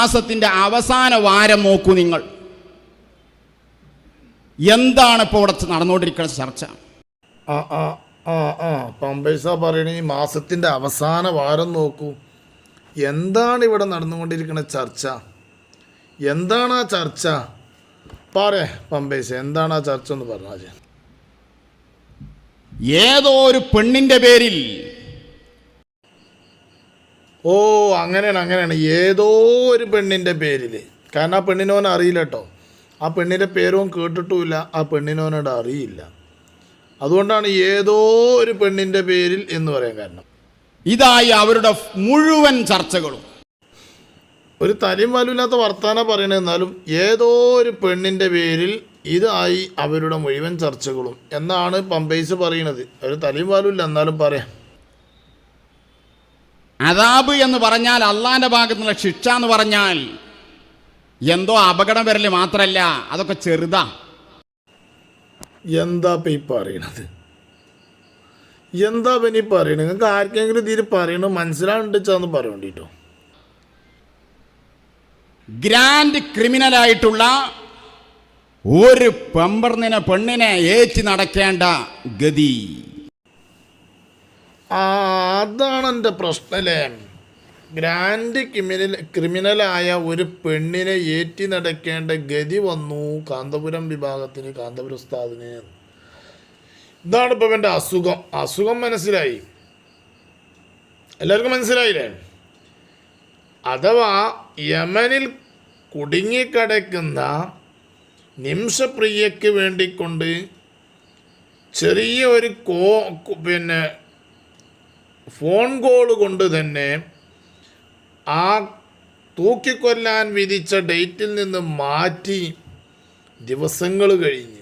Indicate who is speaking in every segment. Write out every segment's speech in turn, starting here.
Speaker 1: മാസത്തിന്റെ അവസാന വാരം നോക്കൂ നിങ്ങൾ. എന്താണ് ഇപ്പോൾ ഇവിടെ നടന്നുകൊണ്ടിരിക്കുന്ന ചർച്ച?
Speaker 2: ആ ആ ആ ആ. പമ്പൈസ പറയണ ഈ മാസത്തിന്റെ അവസാന വാരം നോക്കൂ. എന്താണ് ഇവിടെ നടന്നുകൊണ്ടിരിക്കുന്ന ചർച്ച? എന്താണ് ആ ചർച്ച? പറയേ പമ്പൈസ എന്താണ് ആ ചർച്ച എന്ന് പറഞ്ഞാൽ
Speaker 1: ഏതോ ഒരു പെണ്ണിന്റെ പേരിൽ
Speaker 2: ഓ അങ്ങനെയാണ് അങ്ങനെയാണ്. ഏതോ ഒരു പെണ്ണിന്റെ പേരിൽ കാരണം ആ പെണ്ണിനോനെ അറിയില്ല കേട്ടോ ആ പെണ്ണിന്റെ പേരും കേട്ടിട്ടുമില്ല. ആ പെണ്ണിനോനോട് അറിയില്ല. അതുകൊണ്ടാണ് ഏതോ ഒരു പെണ്ണിന്റെ പേരിൽ എന്ന് പറയാൻ കാരണം.
Speaker 1: ഇതായി അവരുടെ മുഴുവൻ ചർച്ചകളും.
Speaker 2: ഒരു തലയും വലുവില്ലാത്ത വർത്താനം പറയണ എന്നാലും ഏതോ ഒരു പെണ്ണിന്റെ പേരിൽ ഇതായി അവരുടെ മുഴുവൻ ചർച്ചകളും. എന്നാണ് പമ്പൈസ് പറയണത്. ഒരു തലയും വാലുമില്ല എന്നാലും പറയാം.
Speaker 1: അതാബ് എന്ന് പറഞ്ഞാൽ അള്ളാന്റെ ഭാഗത്തുനിന്നുള്ള ശിക്ഷ എന്ന് പറഞ്ഞാൽ എന്തോ അപകടം വരൽ മാത്രല്ല അതൊക്കെ ചെറുതാ.
Speaker 2: എന്താ ഇപ്പം ഈ പറയണത്? എന്താ ഈ പറയണത്? നിങ്ങൾക്ക് ആർക്കെങ്കിലും ഇതിൽ പറയണത് മനസ്സിലാവുണ്ടെച്ചാന്ന് പറയണ്ടിട്ടോ
Speaker 1: ഗ്രാൻഡ് ക്രിമിനൽ ആയിട്ടുള്ള ഒരു പെമ്പർന്നിനെ പെണ്ണിനെ ഏറ്റി നടക്കേണ്ട ഗതി.
Speaker 2: അതാണ് എന്റെ പ്രശ്നം അല്ലേ? ഗ്രാൻഡ് ക്രിമിനൽ ക്രിമിനലായ ഒരു പെണ്ണിനെ ഏറ്റി നടക്കേണ്ട ഗതി വന്നു കാന്തപുരം വിഭാഗത്തിന് കാന്തപുരം ഉസ്താദിന്. ഇതാണ് ഇപ്പം എന്റെ അസുഖം. അസുഖം മനസ്സിലായി. എല്ലാവർക്കും മനസ്സിലായില്ലേ? അഥവാ യമനിൽ കുടുങ്ങിക്കിടക്കുന്ന നിമിഷപ്രിയയ്ക്ക് വേണ്ടിക്കൊണ്ട് ചെറിയ ഒരു കോ പിന്നെ ഫോൺ കോൾ കൊണ്ട് തന്നെ ആ തൂക്കിക്കൊല്ലാൻ വിധിച്ച ഡേറ്റിൽ നിന്ന് മാറ്റി ദിവസങ്ങൾ കഴിഞ്ഞ്.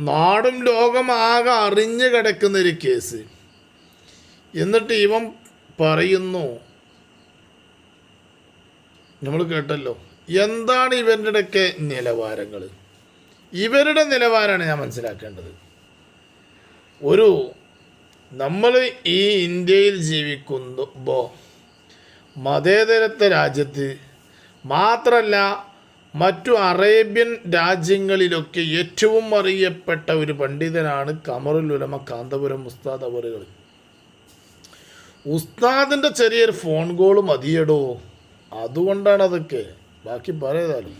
Speaker 2: നാടും ലോകമാകെ അറിഞ്ഞു കിടക്കുന്നൊരു കേസ്. എന്നിട്ട് ഇവൻ പറയുന്നു നമ്മൾ കേട്ടല്ലോ എന്താണ് ഇവരുടെയൊക്കെ നിലവാരങ്ങൾ ഇവരുടെ നിലവാരമാണ് ഞാൻ മനസ്സിലാക്കേണ്ടത്. ഒരു നമ്മൾ ഈ ഇന്ത്യയിൽ ജീവിക്കുമ്പോൾ മതേതരത്വ രാജ്യത്ത് മാത്രമല്ല മറ്റു അറേബ്യൻ രാജ്യങ്ങളിലൊക്കെ ഏറ്റവും അറിയപ്പെട്ട ഒരു പണ്ഡിതനാണ് കമറുൽ ഉലമ കാന്തപുരം ഉസ്താദ് അവറുകൾ. ഉസ്താദിന്റെ ചെറിയൊരു ഫോൺ കോൾ മതിയടോ? അതുകൊണ്ടാണ് അതൊക്കെ ബാക്കി പറയതാലും.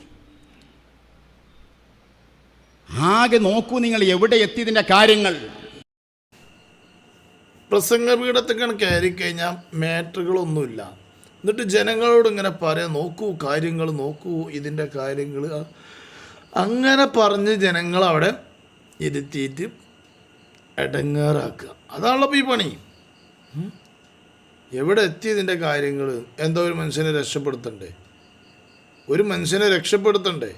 Speaker 1: ആകെ നോക്കൂ നിങ്ങൾ എവിടെ എത്തിയതിന്റെ കാര്യങ്ങൾ.
Speaker 2: പ്രസംഗപീഠത്തൊക്കെ കയറി കഴിഞ്ഞാൽ മാറ്ററുകളൊന്നുമില്ല. എന്നിട്ട് ജനങ്ങളോട് ഇങ്ങനെ പറയാം നോക്കൂ കാര്യങ്ങൾ നോക്കൂ ഇതിന്റെ കാര്യങ്ങൾ. അങ്ങനെ പറഞ്ഞ് ജനങ്ങളവിടെ ഇരുത്തിയിട്ട് ഇടങ്ങാറാക്കുക അതാണല്ലോ ഇപ്പോൾ ഈ പണി. എവിടെ എത്തി ഇതിന്റെ കാര്യങ്ങൾ? എന്തോ ഒരു മനുഷ്യനെ രക്ഷപ്പെടുത്തണ്ടേ? ഒരു മനുഷ്യനെ രക്ഷപ്പെടുത്തണ്ടേ?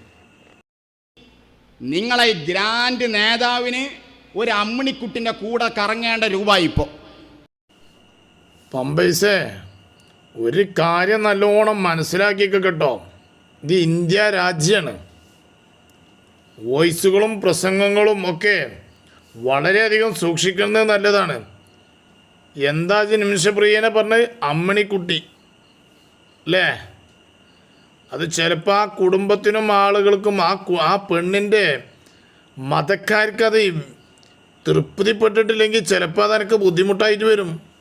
Speaker 1: നിങ്ങളെ ഗ്രാൻഡ് നേതാവിന് ഒരു അമ്മിണിക്കുട്ടിന്റെ കൂടെ കറങ്ങേണ്ട രൂപ ഇപ്പോ.
Speaker 2: പമ്പൈസേ ഒരു കാര്യം നല്ലോണം മനസ്സിലാക്കിയൊക്കെ കേട്ടോ. ഇത് ഇന്ത്യ രാജ്യമാണ് വോയിസുകളും പ്രസംഗങ്ങളും ഒക്കെ വളരെയധികം സൂക്ഷിക്കുന്നത് നല്ലതാണ്. എന്താ നിമിഷപ്രിയനെ പറഞ്ഞ് അമ്മണിക്കുട്ടി അല്ലേ അത് ചിലപ്പോൾ ആ കുടുംബത്തിനും ആളുകൾക്കും ആ ആ പെണ്ണിന്റെ മതക്കാർക്കത് തൃപ്തിപ്പെട്ടിട്ടില്ലെങ്കിൽ ചിലപ്പോൾ അതെനിക്ക് ബുദ്ധിമുട്ടായിട്ട് വരും.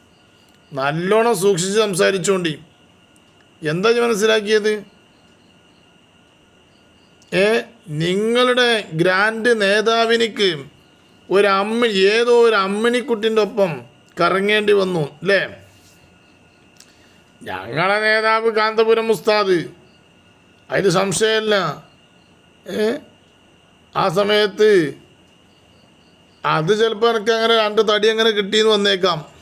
Speaker 2: നല്ലോണം സൂക്ഷിച്ച് സംസാരിച്ചോണ്ടി. എന്താ ഞാൻ മനസ്സിലാക്കിയത്? ഏ നിങ്ങളുടെ ഗ്രാൻഡ് നേതാവിനിക്ക് ഒരു അമ്മ ഏതോ ഒരു അമ്മിണിക്കുട്ടിന്റെ ഒപ്പം കറങ്ങേണ്ടി വന്നു അല്ലേ? ഞങ്ങളെ നേതാവ് കാന്തപുരം ഉസ്താദ്. അതിന് സംശയമില്ല. ഏ ആ സമയത്ത് അത് ചിലപ്പോൾ എനിക്ക് അങ്ങനെ രണ്ട് തടി അങ്ങനെ കിട്ടിയെന്ന് വന്നേക്കാം.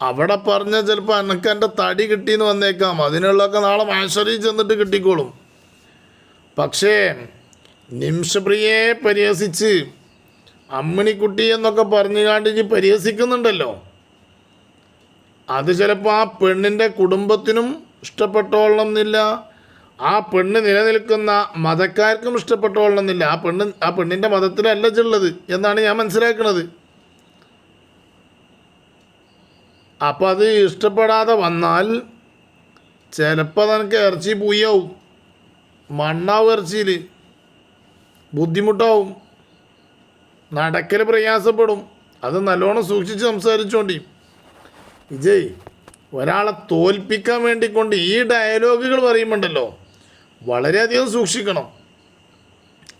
Speaker 2: അവിടെ പറഞ്ഞ ചിലപ്പോൾ എനിക്ക് എന്റെ തടി കിട്ടിയെന്ന് വന്നേക്കാം. അതിനുള്ളതൊക്കെ നാളെ മാശ്വരി ചെന്നിട്ട് കിട്ടിക്കോളും. പക്ഷേ നിംഷപ്രിയെ പരിഹസിച്ച് അമ്മിണിക്കുട്ടി എന്നൊക്കെ പറഞ്ഞു കാണ്ട് ഇനി പരിഹസിക്കുന്നുണ്ടല്ലോ. അത് ചിലപ്പോൾ ആ പെണ്ണിന്റെ കുടുംബത്തിനും ഇഷ്ടപ്പെട്ടോളണം എന്നില്ല ആ പെണ്ണ് നിലനിൽക്കുന്ന മതക്കാർക്കും ഇഷ്ടപ്പെട്ടോളണം എന്നില്ല ആ പെണ്ണ് ആ പെണ്ണിന്റെ മതത്തിലല്ല ഉള്ളത് എന്നാണ് ഞാൻ മനസ്സിലാക്കുന്നത് അപ്പം അത് ഇഷ്ടപ്പെടാതെ വന്നാൽ ചിലപ്പോൾ നിനക്ക് ഇറച്ചി പൂയാവും. മണ്ണാവും ഇറച്ചിയിൽ ബുദ്ധിമുട്ടാവും. നടക്കൽ പ്രയാസപ്പെടും. അത് നല്ലോണം സൂക്ഷിച്ച് സംസാരിച്ചോണ്ടി. വിജയ് ഒരാളെ തോൽപ്പിക്കാൻ വേണ്ടിക്കൊണ്ട് ഈ ഡയലോഗുകൾ പറയുമ്പോണ്ടല്ലോ? വളരെയധികം സൂക്ഷിക്കണം.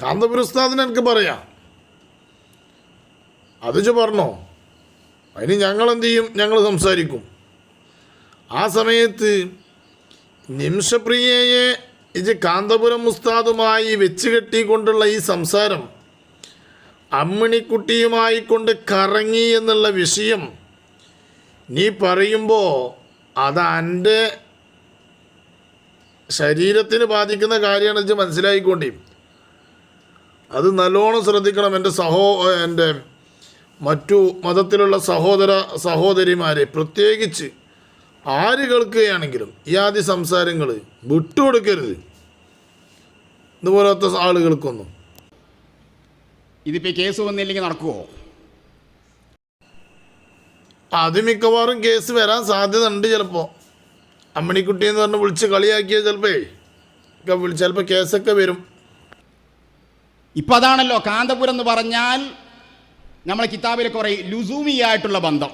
Speaker 2: കാന്തപുരസ്താദിന് എനിക്ക് പറയാം. അത് പറഞ്ഞോ? അതിന് ഞങ്ങൾ എന്ത് ചെയ്യും ഞങ്ങൾ സംസാരിക്കും. ആ സമയത്ത് നിമിഷപ്രിയയെ ഇത് കാന്തപുരം മുസ്താദുമായി വെച്ച് കെട്ടിക്കൊണ്ടുള്ള ഈ സംസാരം അമ്മിണിക്കുട്ടിയുമായി കൊണ്ട് കറങ്ങി എന്നുള്ള വിഷയം നീ പറയുമ്പോൾ അത് എന്റെ ശരീരത്തിന് ബാധിക്കുന്ന കാര്യമാണ് ഇത് മനസ്സിലായിക്കൊണ്ടേ അത് നല്ലോണം ശ്രദ്ധിക്കണം എന്റെ സഹോ എന്റെ മറ്റു മതത്തിലുള്ള സഹോദര സഹോദരിമാരെ പ്രത്യേകിച്ച് ആര് കേൾക്കുകയാണെങ്കിലും ഈ ആദ്യ സംസാരങ്ങൾ വിട്ടുകൊടുക്കരുത്. ഇതുപോലത്തെ ആളുകൾക്കൊന്നും
Speaker 1: ഇതിപ്പോൾ കേസ് വന്നില്ലെങ്കിൽ നടക്കുമോ
Speaker 2: അത് മിക്കവാറും കേസ് വരാൻ സാധ്യത ഉണ്ട് ചിലപ്പോൾ അമ്മണിക്കുട്ടി എന്ന് പറഞ്ഞ് വിളിച്ച് കളിയാക്കിയ ചിലപ്പേ ചിലപ്പോൾ കേസൊക്കെ വരും.
Speaker 1: ഇപ്പം അതാണല്ലോ കാന്തപുരം എന്ന് പറഞ്ഞാൽ നമ്മളെ കിതാബിലെ കുറേ ലുസൂമിയായിട്ടുള്ള ബന്ധം.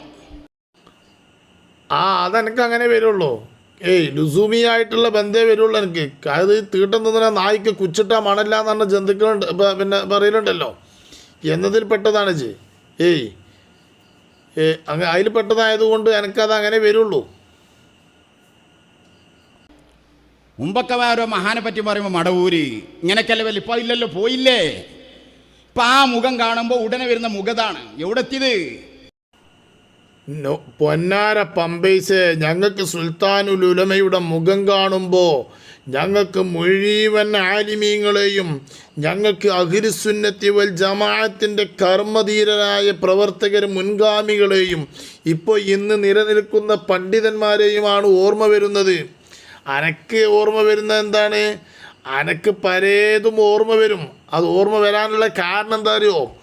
Speaker 2: ആ അതെനിക്ക് അങ്ങനെ വരുള്ളൂ. ഏയ് ലുസൂമി ആയിട്ടുള്ള ബന്ധേ വരുള്ളൂ എനിക്ക്. അത് തീട്ടം തന്നെ നായ്ക്ക് കുച്ചിട്ട മണല്ല എന്ന് പറഞ്ഞ ജന്തുക്കളുണ്ട് പിന്നെ പറയലുണ്ടല്ലോ. എന്നതിൽ പെട്ടതാണ് ജി. ഏയ് ഏ അങ്ങ് അതിൽ പെട്ടതായതുകൊണ്ട് എനിക്കത് അങ്ങനെ വരുള്ളൂ.
Speaker 1: മുമ്പൊക്കെ വേറെ മഹാനെ പറ്റി പറയുമ്പോൾ മടവൂര് ഇങ്ങനെയൊക്കെയല്ലേ വല്ല? ഇപ്പോൾ ഇല്ലല്ലോ പോയില്ലേ? ഇപ്പം ആ മുഖം കാണുമ്പോൾ ഉടനെ വരുന്ന മുഖതാണ്. എവിടെ എത്തിയത്
Speaker 2: നോ, പൊന്നാര പമ്പൈസ് ഞങ്ങൾക്ക് സുൽത്താനുൽ ഉലമയുടെ മുഖം കാണുമ്പോൾ ഞങ്ങൾക്ക് മുഴുവൻ ആലിമീങ്ങളെയും ഞങ്ങൾക്ക് അഹിരുസുന്നത്തി വൽ ജമാഅത്തിന്റെ കർമ്മധീരരായ പ്രവർത്തകർ മുൻഗാമികളെയും ഇപ്പോൾ ഇന്ന് നിലനിൽക്കുന്ന പണ്ഡിതന്മാരെയുമാണ് ഓർമ്മ വരുന്നത്. അനക്ക് ഓർമ്മ വരുന്നത് എന്താണ്? അനക്ക് പരേതും ഓർമ്മ വരും. അത് ഓർമ്മ വരാനുള്ള കാരണം എന്താ അറിയോ?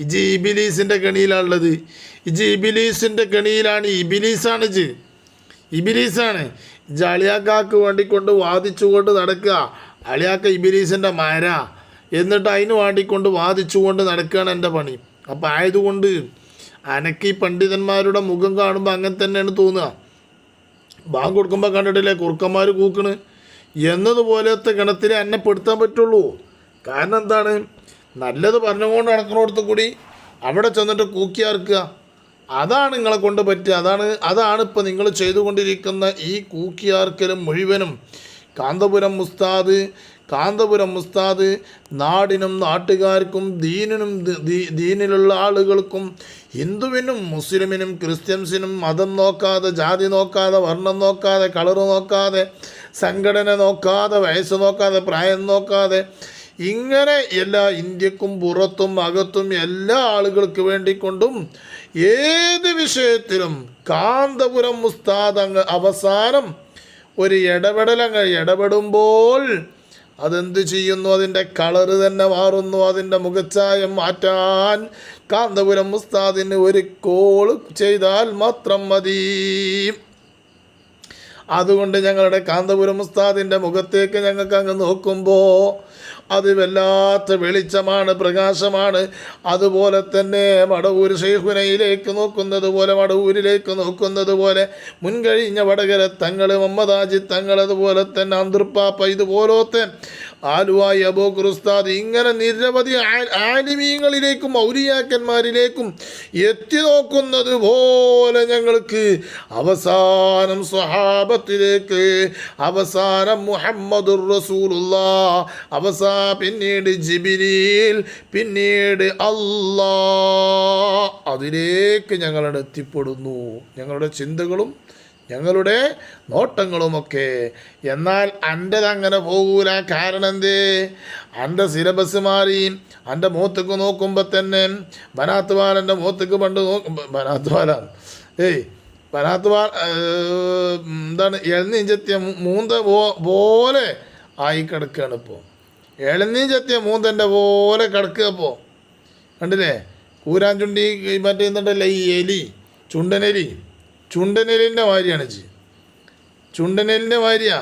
Speaker 2: ഇജ് ഇബിലീസിന്റെ കെണിയിലാണുള്ളത്. ഇജ് ഇബിലീസിന്റെ കെണിയിലാണ് ഇബിലീസാണ് ഇജ് ഇബിലീസാണ്. ഇജ് അളിയാക്കാക്ക് വേണ്ടിക്കൊണ്ട് വാദിച്ചുകൊണ്ട് നടക്കുക. അളിയാക്ക ഇബിലീസിന്റെ മര. എന്നിട്ട് അതിന് വേണ്ടിക്കൊണ്ട് വാദിച്ചുകൊണ്ട് നടക്കുകയാണ് എന്റെ പണി. അപ്പം ആയതുകൊണ്ട് അനക്ക് ഈ പണ്ഡിതന്മാരുടെ മുഖം കാണുമ്പോൾ അങ്ങനെ തന്നെയാണ് തോന്നുക. ബാങ്ക് കൊടുക്കുമ്പോൾ കണ്ടിട്ടില്ലേ? കുറുക്കന്മാർ കൂക്കണ്. എന്നതുപോലത്തെ ഗണത്തിൽ എന്നെ പെടുത്താൻ പറ്റുള്ളൂ. കാരണം എന്താണ്? നല്ലത് പറഞ്ഞുകൊണ്ട് നടക്കുന്നിടത്ത് കൂടി അവിടെ ചെന്നിട്ട് കൂക്കിയാർക്കുക അതാണ് നിങ്ങളെ കൊണ്ട് പറ്റുക. അതാണ് അതാണ് ഇപ്പോൾ നിങ്ങൾ ചെയ്തുകൊണ്ടിരിക്കുന്ന ഈ കൂക്കിയാർക്കലും മുഴുവനും. കാന്തപുരം മുസ്താദ് കാന്തപുരം മുസ്താദ് നാടിനും നാട്ടുകാർക്കും ദീനിനും ദീനിലുള്ള ആളുകൾക്കും ഹിന്ദുവിനും മുസ്ലിമിനും ക്രിസ്ത്യൻസിനും മതം നോക്കാതെ ജാതി നോക്കാതെ വർണം നോക്കാതെ കളറ് നോക്കാതെ സംഘടന നോക്കാതെ വയസ്സ് നോക്കാതെ പ്രായം നോക്കാതെ ഇങ്ങനെ എല്ലാ ഇന്ത്യക്കും പുറത്തും അകത്തും എല്ലാ ആളുകൾക്ക് വേണ്ടിക്കൊണ്ടും ഏത് വിഷയത്തിലും കാന്തപുരം മുസ്താദ് അങ്ങ് അവസാനം ഒരു ഇടപെടലങ്ങ് ഇടപെടുമ്പോൾ അതെന്ത് ചെയ്യുന്നു? അതിന്റെ കളറ് തന്നെ മാറുന്നു. അതിന്റെ മുഖച്ഛായം മാറ്റാൻ കാന്തപുരം മുസ്താദിന് ഒരു കോൾ ചെയ്താൽ മാത്രം മതി. അതുകൊണ്ട് ഞങ്ങളുടെ കാന്തപുരം ഉസ്താദിന്റെ മുഖത്തേക്ക് ഞങ്ങൾക്ക് അങ്ങ് നോക്കുമ്പോൾ അത് വല്ലാത്ത വെളിച്ചമാണ് പ്രകാശമാണ്. അതുപോലെ തന്നെ മടവൂർ ഷെയ്ഖുനയിലേക്ക് നോക്കുന്നത് പോലെ മടവൂരിലേക്ക് നോക്കുന്നത് പോലെ മുൻകഴിഞ്ഞ വടകര തങ്ങൾ മമ്മദാജി തങ്ങൾ അതുപോലെ തന്നെ അന്തർപ്പാപ്പ ഇതുപോലത്തെ ആലുവായി അബോ ക്രിസ്താദ് ഇങ്ങനെ നിരവധി ആലിമീങ്ങളിലേക്കും ഔലിയാക്കന്മാരിലേക്കും എത്തി നോക്കുന്നത് പോലെ ഞങ്ങൾക്ക് അവസാനം സ്വഹാബത്തിലേക്ക് അവസാനം മുഹമ്മദുർ റസൂലുള്ള അവസാ പിന്നീട് ജിബിരിൽ പിന്നീട് അല്ലാ അതിലേക്ക് ഞങ്ങളുടെ എത്തിപ്പെടുന്നു. ഞങ്ങളുടെ ചിന്തകളും ഞങ്ങളുടെ നോട്ടങ്ങളുമൊക്കെ. എന്നാൽ അന്റെത് അങ്ങനെ പോകൂല. കാരണം എന്തേ അന്റെ സിലബസ് മാറി. എന്റെ മൂത്തക്ക് നോക്കുമ്പോൾ തന്നെ ബനാത്ത് ബാലന്റെ മൂത്തക്ക് പണ്ട് നോക്കും ബനാത്ത് ബാല ഏയ് ബനാത്ത് ബാൽ എന്താണ് എഴുന്നീഞ്ചെത്തിയ മൂന്ത പോലെ ആയി കിടക്കുകയാണ് ഇപ്പോൾ എഴുന്നീഞ്ചെത്തിയ മൂന്തന്റെ പോലെ കിടക്കുക ഇപ്പോൾ കണ്ടില്ലേ? കൂരാൻ ചുണ്ടി മറ്റേ എന്തുണ്ടല്ലേ ഈ എലി ചുണ്ടനെലി. ചുണ്ടനെലിന്റെ ഭാര്യയാണ് ജി. ചുണ്ടനെലിന്റെ ഭാര്യ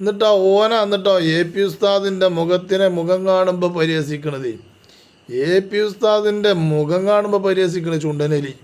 Speaker 2: എന്നിട്ടോ ഓന എന്നിട്ടോ എ പി ഉസ്താദിന്റെ മുഖത്തിനെ മുഖം കാണുമ്പോൾ പരിഹസിക്കണത്. എ പി ഉസ്താദിന്റെ മുഖം കാണുമ്പോൾ പരിഹസിക്കണത് ചുണ്ടനെലി.